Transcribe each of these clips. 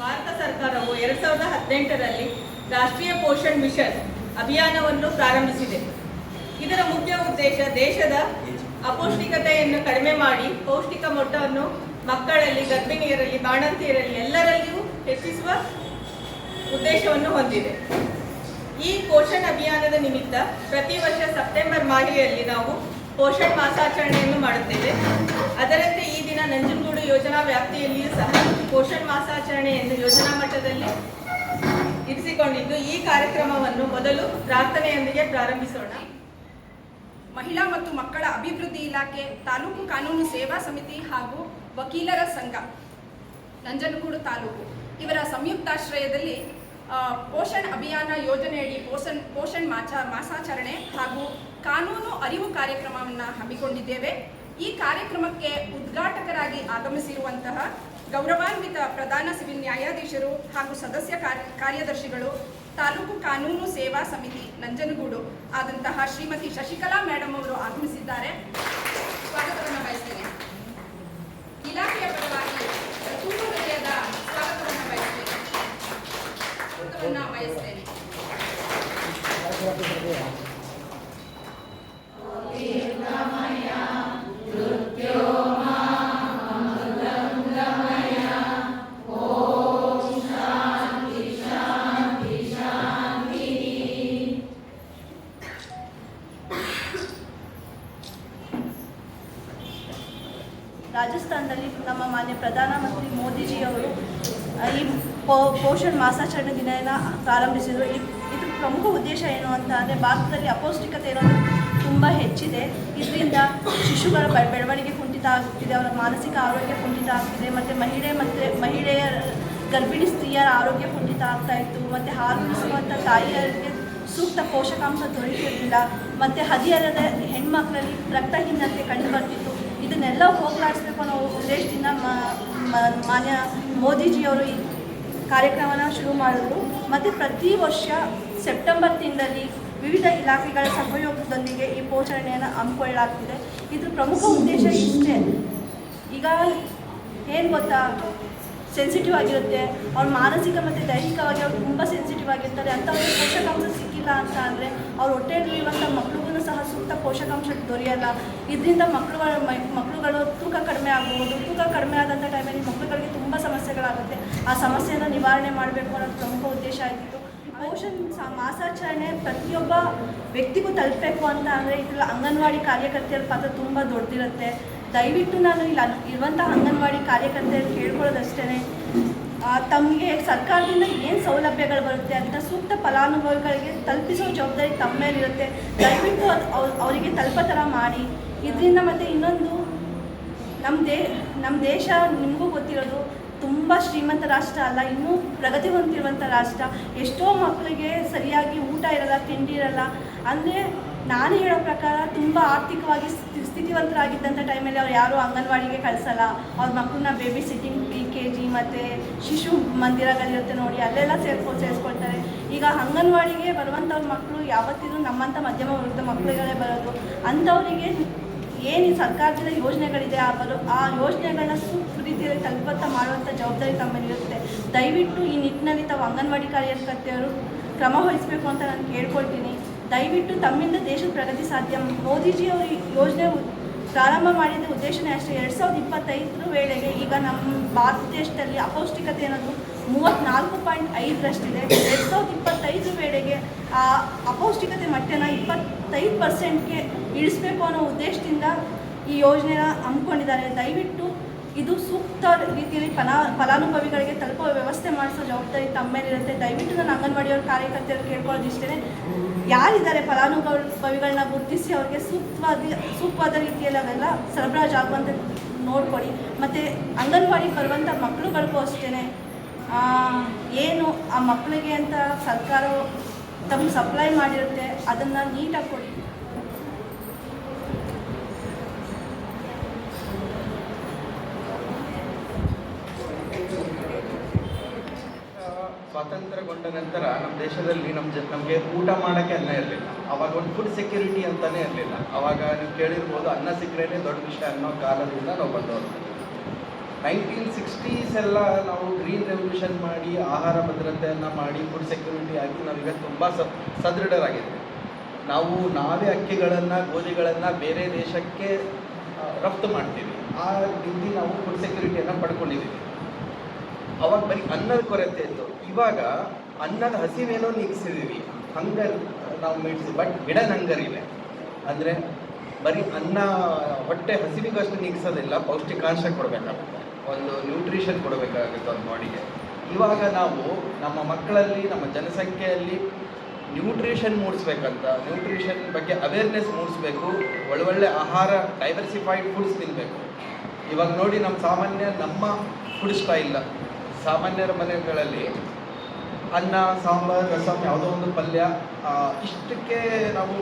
Bharat ಸರ್ಕಾರವು ಎರಡ್ ಸಾವಿರದ ಹದಿನೆಂಟರಲ್ಲಿ ರಾಷ್ಟ್ರೀಯ ಪೋಷಣ್ ಮಿಷನ್ ಅಭಿಯಾನವನ್ನು ಪ್ರಾರಂಭಿಸಿದೆ. ಇದರ ಮುಖ್ಯ ಉದ್ದೇಶ ದೇಶದ ಅಪೌಷ್ಟಿಕತೆಯನ್ನು ಕಡಿಮೆ ಮಾಡಿ ಪೌಷ್ಟಿಕ ಮೊಟ್ಟವನ್ನು ಮಕ್ಕಳಲ್ಲಿ, ಗರ್ಭಿಣಿಯರಲ್ಲಿ, ಬಾಣಂತಿಯರಲ್ಲಿ ಎಲ್ಲರಲ್ಲಿಯೂ ಹೆಚ್ಚಿಸುವ ಉದ್ದೇಶವನ್ನು ಹೊಂದಿದೆ. ಈ ಪೋಷಣ್ ಅಭಿಯಾನದ ನಿಮಿತ್ತ ಪ್ರತಿ ವರ್ಷ ಸೆಪ್ಟೆಂಬರ್ ಮಾಹೆಯಲ್ಲಿ ನಾವು ಪೋಷಣ್ ಮಾಸಾಚರಣೆಯನ್ನು ಮಾಡುತ್ತೇವೆ. ಅದರಂತೆ ಈ ದಿನ ನಂಜನಗೂಡು ಯೋಜನಾ ವ್ಯಾಪ್ತಿಯಲ್ಲಿಯೂ ಸಹ ಪೋಷಣ್ ಮಾಸಾಚರಣೆಯನ್ನು ಯೋಜನಾ ಮಟ್ಟದಲ್ಲಿ ಇರಿಸಿಕೊಂಡಿದ್ದು, ಈ ಕಾರ್ಯಕ್ರಮವನ್ನು ಮೊದಲು ಪ್ರಾರ್ಥನೆಯೊಂದಿಗೆ ಪ್ರಾರಂಭಿಸೋಣ. ಮಹಿಳಾ ಮತ್ತು ಮಕ್ಕಳ ಅಭಿವೃದ್ಧಿ ಇಲಾಖೆ, ತಾಲೂಕು ಕಾನೂನು ಸೇವಾ ಸಮಿತಿ ಹಾಗೂ ವಕೀಲರ ಸಂಘ, ನಂಜನಗೂಡು ತಾಲೂಕು. ಇವರ ಸಂಯುಕ್ತಾಶ್ರಯದಲ್ಲಿ ಪೋಷಣ್ ಅಭಿಯಾನ ಯೋಜನೆಯಡಿ ಪೋಷಣ್ ಪೋಷಣ್ ಮಾಚ, ಮಾಸಾಚರಣೆ ಹಾಗೂ ಕಾನೂನು ಅರಿವು ಕಾರ್ಯಕ್ರಮವನ್ನು ಹಮ್ಮಿಕೊಂಡಿದ್ದೇವೆ. ಈ ಕಾರ್ಯಕ್ರಮಕ್ಕೆ ಉದ್ಘಾಟಕರಾಗಿ ಆಗಮಿಸಿರುವಂತಹ ಗೌರವಾನ್ವಿತ ಪ್ರಧಾನ ಸಿವಿಲ್ ನ್ಯಾಯಾಧೀಶರು ಹಾಗೂ ಸದಸ್ಯ ಕಾರ್ಯ ಕಾರ್ಯದರ್ಶಿಗಳು, ತಾಲೂಕು ಕಾನೂನು ಸೇವಾ ಸಮಿತಿ ನಂಜನಗೂಡು ಆದಂತಹ ಶ್ರೀಮತಿ ಶಶಿಕಲಾ ಮೇಡಮ್ ಅವರು ಆಗಮಿಸಿದ್ದಾರೆ. ಸ್ವಾಗತವನ್ನು ಬಯಸ್ತೇನೆ ರಾಜಸ್ಥಾನದಲ್ಲಿ ನಮ್ಮ ಮಾನ್ಯ ಪ್ರಧಾನಮಂತ್ರಿ ಮೋದಿಜಿಯವರು ಈ ಪೋ, ಪೋಷಣ್ ಮಾಸಾಚರಣೆ ದಿನ ಪ್ರಾರಂಭಿಸಿದರು. ಈ ಇದು ಪ್ರಮುಖ ಉದ್ದೇಶ ಏನು ಅಂತ ಅಂದರೆ ಭಾರತದಲ್ಲಿ ಅಪೌಷ್ಟಿಕತೆ ಇರೋದು ತುಂಬ ಹೆಚ್ಚಿದೆ. ಇದರಿಂದ ಶಿಶುಗಳ ಬೆಳವಣಿಗೆ ಕುಂಠಿತ ಆಗುತ್ತಿದೆ, ಅವರ ಮಾನಸಿಕ ಆರೋಗ್ಯ ಕುಂಠಿತ ಆಗ್ತಿದೆ, ಮತ್ತು ಮಹಿಳೆ ಮತ್ತು ಮಹಿಳೆಯರ ಗರ್ಭಿಣಿ ಸ್ತ್ರೀಯರ ಆರೋಗ್ಯ ಕುಂಠಿತ ಆಗ್ತಾ ಇತ್ತು, ಮತ್ತು ಹಾಲುಣಿಸುವಂಥ ತಾಯಿಯರಿಗೆ ಸೂಕ್ತ ಪೋಷಕಾಂಶ ದೊರೆಯುತ್ತಿರಲಿಲ್ಲ ಮತ್ತು ಹದಿಹರದ ಹೆಣ್ಮಕ್ಳಲ್ಲಿ ರಕ್ತಹೀನತೆ ಕಂಡು ಬರ್ತಿತ್ತು. ಇದನ್ನೆಲ್ಲ ಹೋಗ್ಲಾಡಿಸ್ಬೇಕು ಅನ್ನೋ ಉದ್ದೇಶದಿಂದ ಮಾನ್ಯ ಮೋದಿಜಿಯವರು ಈ ಕಾರ್ಯಕ್ರಮನ ಶುರು ಮಾಡಿದ್ರು. ಮತ್ತು ಪ್ರತಿ ವರ್ಷ ಸೆಪ್ಟೆಂಬರ್ ತಿಂಗಳಲ್ಲಿ ವಿವಿಧ ಇಲಾಖೆಗಳ ಸಹಯೋಗದೊಂದಿಗೆ ಈ ಪೋಷಣೆಯನ್ನು ಹಮ್ಮಿಕೊಳ್ಳಲಾಗ್ತಿದೆ. ಇದ್ರ ಪ್ರಮುಖ ಉದ್ದೇಶ ಇಷ್ಟೇ. ಈಗ ಏನು ಗೊತ್ತಾ? ಸೆನ್ಸಿಟಿವ್ ಆಗಿರುತ್ತೆ. ಅವ್ರ ಮಾನಸಿಕ ಮತ್ತು ದೈಹಿಕವಾಗಿ ಅವ್ರು ತುಂಬ ಸೆನ್ಸಿಟಿವ್ ಆಗಿರ್ತಾರೆ. ಅಂಥವ್ರಿಗೆ ಪೋಷಕಾಂಶ ಸಿಕ್ಕಿಲ್ಲ ಅಂತ ಅಂದರೆ ಅವ್ರ ಹೊಟ್ಟೆಯಲ್ಲಿರುವಂಥ ಮಕ್ಳಿಗೂ ಸಹ ಸೂಕ್ತ ಪೋಷಕಾಂಶ ದೊರೆಯಲ್ಲ. ಇದರಿಂದ ಮಕ್ಕಳುಗಳ ಮಕ್ಕಳುಗಳು ತೂಕ ಕಡಿಮೆ ಆಗ್ಬೋದು. ತೂಕ ಕಡಿಮೆ ಆದಂಥ ಟೈಮಲ್ಲಿ ಮಕ್ಕಳುಗಳಿಗೆ ತುಂಬ ಸಮಸ್ಯೆಗಳಾಗುತ್ತೆ. ಆ ಸಮಸ್ಯೆಯನ್ನು ನಿವಾರಣೆ ಮಾಡಬೇಕು ಅನ್ನೋದು ಪ್ರಮುಖ ಉದ್ದೇಶ ಆಗಿತ್ತು ಪೋಷಣ ಮಾಸಾಚರಣೆ ಪ್ರತಿಯೊಬ್ಬ ವ್ಯಕ್ತಿಗೂ ತಲುಪಬೇಕು ಅಂತ ಅಂದರೆ ಇದರಲ್ಲಿ ಅಂಗನವಾಡಿ ಕಾರ್ಯಕರ್ತೆಯರ ಪಾತ್ರ ತುಂಬ ದೊಡ್ಡದಿರುತ್ತೆ ದಯವಿಟ್ಟು ನಾನು ಇಲ್ಲಿ ಇರುವಂಥ ಅಂಗನವಾಡಿ ಕಾರ್ಯಕರ್ತೆಯನ್ನು ಕೇಳ್ಕೊಳ್ಳೋದಷ್ಟೇ ತಮಗೆ ಸರ್ಕಾರದಿಂದ ಏನು ಸೌಲಭ್ಯಗಳು ಬರುತ್ತೆ ಅಂತ ಸೂಕ್ತ ಫಲಾನುಭವಿಗಳಿಗೆ ತಲುಪಿಸೋ ಜವಾಬ್ದಾರಿ ತಮ್ಮ ಮೇಲಿರುತ್ತೆ ದಯವಿಟ್ಟು ಅದು ಅವ್ರ- ಅವರಿಗೆ ತಲುಪೋ ಥರ ಮಾಡಿ. ಇದರಿಂದ ಮತ್ತು ಇನ್ನೊಂದು ನಮ್ಮ ದೇ ನಮ್ಮ ದೇಶ ನಿಮಗೂ ಗೊತ್ತಿರೋದು. ತುಂಬ ಶ್ರೀಮಂತ ರಾಷ್ಟ್ರ ಅಲ್ಲ, ಇನ್ನೂ ಪ್ರಗತಿ ಹೊಂದಿರುವಂಥ ರಾಷ್ಟ್ರ. ಎಷ್ಟೋ ಮಕ್ಕಳಿಗೆ ಸರಿಯಾಗಿ ಊಟ ಇರಲ್ಲ, ತಿಂಡಿ ಇರಲ್ಲ. ಅಂದರೆ ನಾನು ಹೇಳೋ ಪ್ರಕಾರ ತುಂಬ ಆರ್ಥಿಕವಾಗಿ ಸ್ಥಿ- ಸ್ಥಿತಿವಂತರಾಗಿದ್ದಂಥ ಟೈಮಲ್ಲಿ ಅವ್ರು ಯಾರೂ ಅಂಗನವಾಡಿಗೆ ಕಳಿಸಲ್ಲ. ಅವ್ರ ಮಕ್ಕಳನ್ನ baby sitting P K G ಮತ್ತು ಶಿಶು ಮಂದಿರಗಳಿರುತ್ತೆ ನೋಡಿ, ಅಲ್ಲೆಲ್ಲ ಸೇರ್ಕೊ ಸೇರಿಸ್ಕೊಳ್ತಾರೆ ಈಗ ಅಂಗನವಾಡಿಗೆ ಬರುವಂಥವ್ರ ಮಕ್ಕಳು ಯಾವತ್ತಿಗೂ ನಮ್ಮಂಥ ಮಧ್ಯಮ ವರ್ಗದ ಮಕ್ಕಳುಗಳೇ ಬರೋದು. ಅಂಥವರಿಗೆ ಏನು ಸರ್ಕಾರದಿಂದ ಯೋಜನೆಗಳಿದೆ ಆ ಬರೋ ಆ ಯೋಜನೆಗಳನ್ನ ಸೂಕ್ತ ರೀತಿಯಲ್ಲಿ ತಲುಪತ್ತ ಮಾಡುವಂಥ ಜವಾಬ್ದಾರಿ ತಮ್ಮಲ್ಲಿರುತ್ತೆ ದಯವಿಟ್ಟು ಈ ನಿಟ್ಟಿನಲ್ಲಿ ತಾವು ಅಂಗನವಾಡಿ ಕಾರ್ಯಕರ್ತೆಯರು ಕ್ರಮ ವಹಿಸಬೇಕು ಅಂತ ನಾನು ಕೇಳ್ಕೊಳ್ತೀನಿ. ದಯವಿಟ್ಟು ತಮ್ಮಿಂದ ದೇಶದ ಪ್ರಗತಿ ಸಾಧ್ಯ. ಮೋದಿಜಿಯವರು ಯೋಜನೆ ಪ್ರಾರಂಭ ಮಾಡಿದ ಉದ್ದೇಶನೇ ಅಷ್ಟೇ. ಎರಡು ಸಾವಿರದ ಇಪ್ಪತ್ತೈದರ ವೇಳೆಗೆ ಈಗ ನಮ್ಮ ಭಾರತ ದೇಶದಲ್ಲಿ ಅಪೌಷ್ಟಿಕತೆ ಅನ್ನೋದು ಮೂವತ್ತ್ನಾಲ್ಕು ಪಾಯಿಂಟ್ ಐದರಷ್ಟಿದೆ. ಎರಡು ಸಾವಿರದ ಇಪ್ಪತ್ತೈದರ ವೇಳೆಗೆ ಆ ಅಪೌಷ್ಟಿಕತೆ ಮಟ್ಟನ ಇಪ್ಪತ್ತೈದು ಪರ್ಸೆಂಟ್ಗೆ ಇಳಿಸ್ಬೇಕು ಅನ್ನೋ ಉದ್ದೇಶದಿಂದ ಈ ಯೋಜನೆನ ಹಮ್ಮಿಕೊಂಡಿದ್ದಾರೆ. ದಯವಿಟ್ಟು ಇದು ಸೂಕ್ತ ರೀತಿಯಲ್ಲಿ ಫಲಾ, ಫಲಾನುಭವಿಗಳಿಗೆ ತಲುಪೋ ವ್ಯವಸ್ಥೆ ಮಾಡಿಸೋ ಜವಾಬ್ದಾರಿ ತಮ್ಮ ಮೇಲಿರುತ್ತೆ ದಯವಿಟ್ಟು ನಾನು ಅಂಗನವಾಡಿಯವ್ರ ಕಾರ್ಯಕರ್ತೆಯವ್ರು ಕೇಳ್ಕೊಳ್ಳೋದು ಇಷ್ಟೇ ಯಾರಿದ್ದಾರೆ ಫಲಾನುಭವಿಗಳನ್ನ ಗುರುತಿಸಿ ಅವ್ರಿಗೆ ಸೂಕ್ತವಾದ ಸೂಕ್ತವಾದ ರೀತಿಯಲ್ಲಿ ಅವೆಲ್ಲ ಸರಬರಾಜು ಆಗುವಂತೆ ನೋಡ್ಕೊಳ್ಳಿ. ಮತ್ತು ಅಂಗನವಾಡಿಗೆ ಬರುವಂಥ ಮಕ್ಕಳುಗಳಿಗೂ ಅಷ್ಟೇ ಏನು ಆ ಮಕ್ಕಳಿಗೆ ಅಂತ ಸರ್ಕಾರ ತಮ್ಮ ಸಪ್ಲೈ ಮಾಡಿರುತ್ತೆ, ಅದನ್ನು ನೀಟಾಗಿ ಕೊಡಿ. ಸ್ವಾತಂತ್ರ್ಯಗೊಂಡ ನಂತರ ನಮ್ಮ ದೇಶದಲ್ಲಿ ನಮ್ಮ ಜ ನಮಗೆ ಊಟ ಮಾಡೋಕ್ಕೆ ಅನ್ನ ಇರಲಿಲ್ಲ. ಅವಾಗ ಒಂದು ಫುಡ್ ಸೆಕ್ಯೂರಿಟಿ ಅಂತಲೇ ಇರಲಿಲ್ಲ. ಅವಾಗ ನೀವು ಕೇಳಿರ್ಬೋದು, ಅನ್ನ ಸಿಕ್ಕರೇನೆ ದೊಡ್ಡ ವಿಷಯ ಅನ್ನೋ ಕಾಲದಿಂದ ನಾವು ಬಂದವರು. ನೈನ್ಟೀನ್ ಸಿಕ್ಸ್ಟೀಸ್ ಎಲ್ಲ ನಾವು ಗ್ರೀನ್ ರೆವಲ್ಯೂಷನ್ ಮಾಡಿ, ಆಹಾರ ಭದ್ರತೆಯನ್ನು ಮಾಡಿ ಫುಡ್ ಸೆಕ್ಯೂರಿಟಿ ಆಗಿ ನಾವೀಗ ತುಂಬ ಸ ಸದೃಢರಾಗಿದ್ದೀವಿ ನಾವು ನಾವೇ ಅಕ್ಕಿಗಳನ್ನು, ಗೋಧಿಗಳನ್ನು ಬೇರೆ ದೇಶಕ್ಕೆ ರಫ್ತು ಮಾಡ್ತೀವಿ. ಆ ರೀತಿ ನಾವು ಫುಡ್ ಸೆಕ್ಯೂರಿಟಿಯನ್ನು ಪಡ್ಕೊಂಡಿದ್ದೀವಿ ಅವಾಗ ಬರೀ ಅನ್ನದ ಕೊರತೆ ಇತ್ತು. ಇವಾಗ ಅನ್ನದ ಹಸಿವೇನೋ ನೀಗಿಸಿದೀವಿ. ಹಂಗರ್ ನಾವು ಮೀಟ್ಸಿ ಬಟ್ ಗಿಡ ಹಂಗರ್ ಇದೆ. ಅಂದರೆ ಬರೀ ಅನ್ನ, ಹೊಟ್ಟೆ ಹಸಿವಿಗಷ್ಟು ನೀಗಿಸೋದಿಲ್ಲ, ಪೌಷ್ಟಿಕಾಂಶ ಕೊಡಬೇಕಾಗುತ್ತೆ. ಒಂದು ನ್ಯೂಟ್ರಿಷನ್ ಕೊಡಬೇಕಾಗುತ್ತೆ ಒಂದು ಬಾಡಿಗೆ. ಇವಾಗ ನಾವು ನಮ್ಮ ಮಕ್ಕಳಲ್ಲಿ, ನಮ್ಮ ಜನಸಂಖ್ಯೆಯಲ್ಲಿ ನ್ಯೂಟ್ರಿಷನ್ ಮೂಡಿಸ್ಬೇಕಂತ ನ್ಯೂಟ್ರಿಷನ್ ಬಗ್ಗೆ ಅವೇರ್ನೆಸ್ ಮೂಡಿಸ್ಬೇಕು, ಒಳ್ಳೊಳ್ಳೆ ಆಹಾರ ಡೈವರ್ಸಿಫೈಡ್ ಫುಡ್ಸ್ ತಿನ್ನಬೇಕು ಇವಾಗ ನೋಡಿ ನಮ್ಮ ಸಾಮಾನ್ಯ ನಮ್ಮ ಫುಡ್ ಸ್ಟೈಲ್ ಸಾಮಾನ್ಯರ ಮನೆಗಳಲ್ಲಿ ಅನ್ನ, ಸಾಂಬಾರ್, ರಸಂ ಯಾವುದೋ ಒಂದು ಪಲ್ಯ ಇಷ್ಟಕ್ಕೆ ನಾವು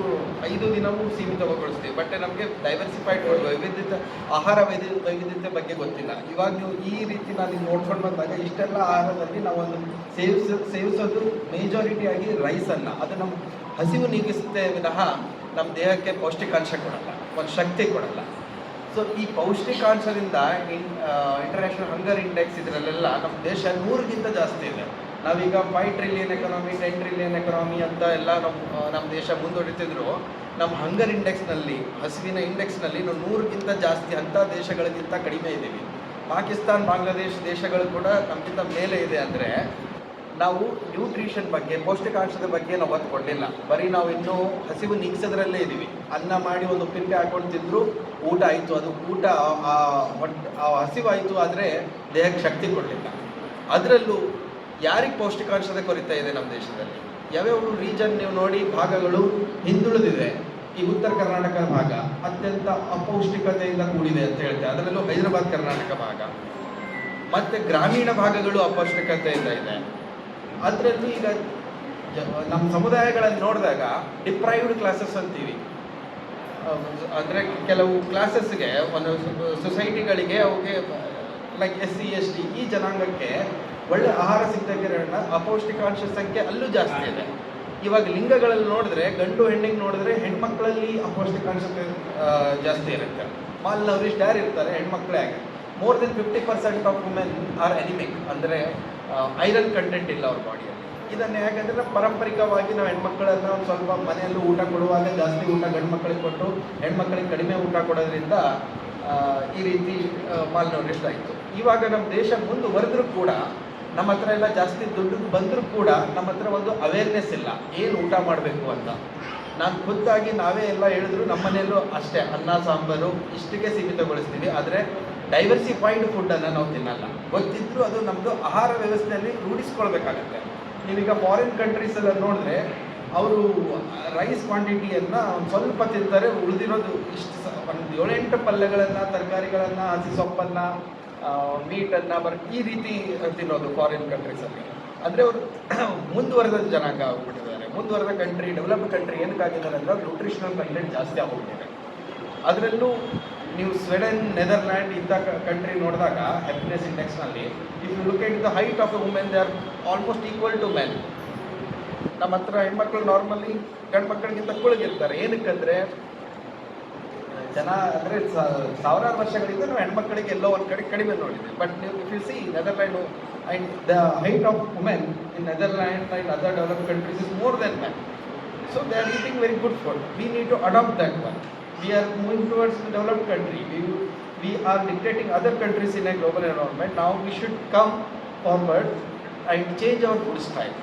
ಐದು ದಿನವೂ ಸೀಮಿತಗೊಳಿಸ್ತೀವಿ. ಬಟ್ ನಮಗೆ ಡೈವರ್ಸಿಫೈಡ್ ವೈವಿಧ್ಯತೆ, ಆಹಾರ ವೈದ್ಯ, ವೈವಿಧ್ಯತೆ ಬಗ್ಗೆ ಗೊತ್ತಿಲ್ಲ. ಇವಾಗ ನೀವು ಈ ರೀತಿ ನಾನು ನೋಡ್ಕೊಂಡು ಬಂದಾಗ ಇಷ್ಟೆಲ್ಲ ಆಹಾರದಲ್ಲಿ ನಾವು ಒಂದು ಸೇವಿಸ, ಸೇವಿಸೋದು ರೈಸ್ ರೈಸನ್ನು ಅದು ನಮ್ಮ ಹಸಿವು ನೀಗಿಸುತ್ತೆ ವಿನಃ ನಮ್ಮ ದೇಹಕ್ಕೆ ಪೌಷ್ಟಿಕಾಂಶ ಕೊಡಲ್ಲ. ಒಂದು ಶಕ್ತಿ ಕೊಡಲ್ಲ. ಸೊ ಈ ಪೌಷ್ಟಿಕಾಂಶದಿಂದ ಇಂಟರ್ನ್ಯಾಷನಲ್ ಹಂಗರ್ ಇಂಡೆಕ್ಸ್ ಇದರಲ್ಲೆಲ್ಲ ನಮ್ಮ ದೇಶ ನೂರಿಗಿಂತ ಜಾಸ್ತಿ ಇದೆ. ನಾವೀಗ five trillion economy ten trillion economy ಅಂತ ಎಲ್ಲ ನಮ್ಮ ನಮ್ಮ ದೇಶ ಮುಂದುವರಿತಿದ್ರು ನಮ್ಮ ಹಂಗರ್ ಇಂಡೆಕ್ಸ್ನಲ್ಲಿ ಹಸಿವಿನ ಇಂಡೆಕ್ಸ್ನಲ್ಲಿ ನಾವು ನೂರಕ್ಕಿಂತ ಜಾಸ್ತಿ ಅಂಥ ದೇಶಗಳಿಗಿಂತ ಕಡಿಮೆ ಇದ್ದೀವಿ. ಪಾಕಿಸ್ತಾನ್, ಬಾಂಗ್ಲಾದೇಶ್ ದೇಶಗಳು ಕೂಡ ನಮಗಿಂತ ಮೇಲೆ ಇದೆ ಅಂದರೆ ನಾವು ನ್ಯೂಟ್ರಿಷನ್ ಬಗ್ಗೆ, ಪೌಷ್ಟಿಕಾಂಶದ ಬಗ್ಗೆ ನಾವು ಒತ್ತು ಕೊಡಲಿಲ್ಲ. ಬರೀ ನಾವು ಇನ್ನೂ ಹಸಿವು ನಿಗ್ಸೋದ್ರಲ್ಲೇ ಇದ್ದೀವಿ. ಅನ್ನ ಮಾಡಿ ಒಂದು ಪಿಂಪೆ ಹಾಕೊಂಡು ಊಟ ಆಯಿತು. ಅದು ಊಟ ಆ, ಹಸಿವಾಯಿತು ಆದರೆ ದೇಹಕ್ಕೆ ಶಕ್ತಿ ಕೊಡಲಿಲ್ಲ. ಅದರಲ್ಲೂ ಯಾರಿಗೆ ಪೌಷ್ಟಿಕಾಂಶದ ಕೊರತೆ ಇದೆ ನಮ್ಮ ದೇಶದಲ್ಲಿ? ಯಾವ್ಯಾವ ರೀಜನ್ ನೀವು ನೋಡಿ, ಭಾಗಗಳು ಹಿಂದುಳಿದಿದೆ. ಈ ಉತ್ತರ ಕರ್ನಾಟಕ ಭಾಗ ಅತ್ಯಂತ ಅಪೌಷ್ಟಿಕತೆಯಿಂದ ಕೂಡಿದೆ ಅಂತ ಹೇಳ್ತೇವೆ ಅದರಲ್ಲೂ ಹೈದರಾಬಾದ್ ಕರ್ನಾಟಕ ಭಾಗ. ಮತ್ತೆ ಗ್ರಾಮೀಣ ಭಾಗಗಳು ಅಪೌಷ್ಟಿಕತೆಯಿಂದ ಇದೆ. ಅದರಲ್ಲೂ ಈಗ ನಮ್ಮ ಸಮುದಾಯಗಳಲ್ಲಿ ನೋಡಿದಾಗ ಡಿಪ್ರೈವ್ಡ್ ಕ್ಲಾಸಸ್ ಅಂತೀವಿ. ಅಂದರೆ ಕೆಲವು ಕ್ಲಾಸಸ್ಗೆ ಒಂದು ಸೊಸೈಟಿಗಳಿಗೆ ಅವಕ್ಕೆ like S C S T ಈ ಜನಾಂಗಕ್ಕೆ ಒಳ್ಳೆ ಆಹಾರ ಸಿಗ್ತಕ್ಕಿರೋಣ ಅಪೌಷ್ಟಿಕಾಂಶ ಸಂಖ್ಯೆ ಅಲ್ಲೂ ಜಾಸ್ತಿ ಇದೆ. ಇವಾಗ ಲಿಂಗಗಳಲ್ಲಿ ನೋಡಿದ್ರೆ, ಗಂಡು ಹೆಣ್ಣಿಗೆ ನೋಡಿದ್ರೆ ಹೆಣ್ಮಕ್ಳಲ್ಲಿ ಅಪೌಷ್ಟಿಕಾಂಶ ಜಾಸ್ತಿ ಇರುತ್ತೆ. ಮಾಲ್ ನವರಿಸ್ಟ್ ಯಾರು ಇರ್ತಾರೆ? ಹೆಣ್ಮಕ್ಳೇ ಆಗಿ more than fifty percent of women are anaemic ಅಂದರೆ ಐರನ್ ಕಂಟೆಂಟ್ ಇಲ್ಲ ಅವ್ರ ಬಾಡಿಯಲ್ಲಿ ಇದನ್ನು ಯಾಕಂದರೆ ಪಾರಂಪರಿಕವಾಗಿ ನಾವು ಹೆಣ್ಮಕ್ಳನ್ನ ಒಂದು ಸ್ವಲ್ಪ ಮನೆಯಲ್ಲೂ ಊಟ ಕೊಡುವಾಗ ಜಾಸ್ತಿ ಊಟ ಗಂಡು ಮಕ್ಕಳಿಗೆ ಕೊಟ್ಟು, ಹೆಣ್ಮಕ್ಳಿಗೆ ಕಡಿಮೆ ಊಟ ಕೊಡೋದ್ರಿಂದ ಈ ರೀತಿ ಮಾಲ್ನೋರಿಸ್ಟ್ ಆಯಿತು. ಇವಾಗ ನಮ್ಮ ದೇಶ ಮುಂದುವರೆದ್ರೂ ಕೂಡ ನಮ್ಮ ಹತ್ರ ಎಲ್ಲ ಜಾಸ್ತಿ ದುಡ್ಡು ಬಂದರೂ ಕೂಡ ನಮ್ಮ ಹತ್ರ ಒಂದು ಅವೇರ್ನೆಸ್ ಇಲ್ಲ. ಏನು ಊಟ ಮಾಡಬೇಕು ಅಂತ. ನಾನು ಖುದ್ದಾಗಿ ನಾವೇ ಎಲ್ಲ ಹೇಳಿದ್ರು ನಮ್ಮ ಮನೆಯಲ್ಲೂ ಅಷ್ಟೇ, ಅನ್ನ, ಸಾಂಬಾರು ಇಷ್ಟಕ್ಕೆ ಸೀಮಿತಗೊಳಿಸ್ತೀವಿ. ಆದರೆ ಡೈವರ್ಸಿಫೈಡ್ ಫುಡ್ಡನ್ನು ನಾವು ತಿನ್ನಲ್ಲ. ಗೊತ್ತಿದ್ರು ಅದು ನಮ್ಮದು ಆಹಾರ ವ್ಯವಸ್ಥೆಯಲ್ಲಿ ರೂಢಿಸ್ಕೊಳ್ಬೇಕಾಗತ್ತೆ. ನೀವೀಗ ಫಾರಿನ್ ಕಂಟ್ರೀಸೆಲ್ಲ ನೋಡಿದ್ರೆ ಅವರು ರೈಸ್ ಕ್ವಾಂಟಿಟಿಯನ್ನು ಒಂದು ಸ್ವಲ್ಪ ತಿಂತಾರೆ, ಉಳಿದಿರೋದು ಇಷ್ಟು ಒಂದು ಏಳೆಂಟು ಪಲ್ಯಗಳನ್ನು, ತರಕಾರಿಗಳನ್ನು, ಹಸಿ ಸೊಪ್ಪನ್ನು ಮೀಟನ್ನು ಬರ್, ಈ ರೀತಿ ತಿನ್ನೋದು ಫಾರಿನ್ ಕಂಟ್ರೀಸಲ್ಲಿ ಅಂದರೆ ಅವರು ಮುಂದುವರೆದ ಜನಾಂಗ ಆಗ್ಬಿಟ್ಟಿದ್ದಾರೆ. ಮುಂದುವರೆದ ಕಂಟ್ರಿ ಡೆವಲಪ್ಡ್ ಕಂಟ್ರಿ ಏನಕ್ಕಾಗಿದ್ದಾರೆ ಅಂದರೆ ನ್ಯೂಟ್ರಿಷನಲ್ ಕಂಟೆಂಟ್ ಜಾಸ್ತಿ ಆಗೋಗ್ಬಿಟ್ಟಿದೆ ಅದರಲ್ಲೂ ನೀವು ಸ್ವೆಡನ್ ನೆದರ್ಲ್ಯಾಂಡ್ ಇಂಥ ಕಂಟ್ರಿ ನೋಡಿದಾಗ happiness ಇಂಡೆಕ್ಸ್ನಲ್ಲಿ if you look at the height of women they are almost equal to men ನಮ್ಮ ಹತ್ರ ಹೆಣ್ಮಕ್ಳು ನಾರ್ಮಲಿ ಗಂಡು ಮಕ್ಕಳಿಗಿಂತ ಕುಳಗಿರ್ತಾರೆ. ಏನಕ್ಕಂದರೆ ಜನ ಅಂದರೆ ಸಾವಿರಾರು ವರ್ಷಗಳಿಂದ ನಾವು ಹೆಣ್ಮಕ್ಳಿಗೆ ಎಲ್ಲೋ ಒಂದು ಕಡೆ ಕಡಿಮೆ ನೋಡಿದ್ವಿ. ಬಟ್ ನೀವು if you see Netherland and the height of women in Netherland and other develop countries is more than man so they are eating very good food we need to adapt that man we are moving towards developed country we we are dictating other countries in a global environment ನಾವು we should come forward and change our food style